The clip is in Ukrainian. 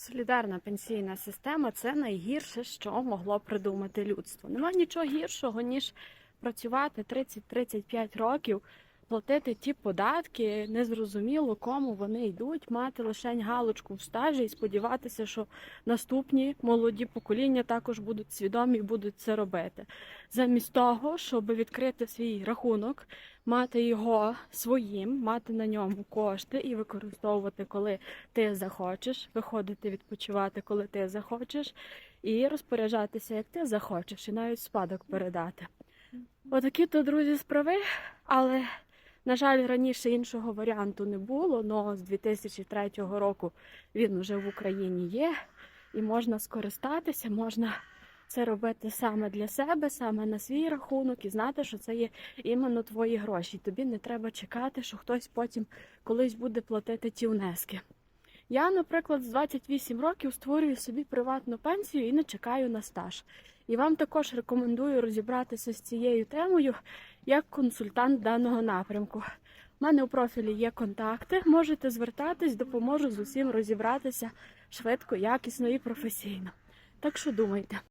Солідарна пенсійна система це найгірше, що могло придумати людство. Нема нічого гіршого, ніж працювати 30-35 років, платити ті податки, незрозуміло кому вони йдуть, мати лише галочку в стажі і сподіватися, що наступні молоді покоління також будуть свідомі і будуть це робити. Замість того, щоб відкрити свій рахунок, мати його своїм, мати на ньому кошти і використовувати, коли ти захочеш, виходити відпочивати, коли ти захочеш, і розпоряджатися, як ти захочеш, і навіть спадок передати. Отакі то, друзі, справи, але, на жаль, раніше іншого варіанту не було, але з 2003 року він вже в Україні є, і можна скористатися, можна це робити саме для себе, саме на свій рахунок, і знати, що це є іменно твої гроші. Тобі не треба чекати, що хтось потім колись буде платити ті внески. Я, наприклад, з 28 років створюю собі приватну пенсію і не чекаю на стаж. І вам також рекомендую розібратися з цією темою як консультант даного напрямку. У мене у профілі є контакти, можете звертатись, допоможу з усім розібратися швидко, якісно і професійно. Так що думайте.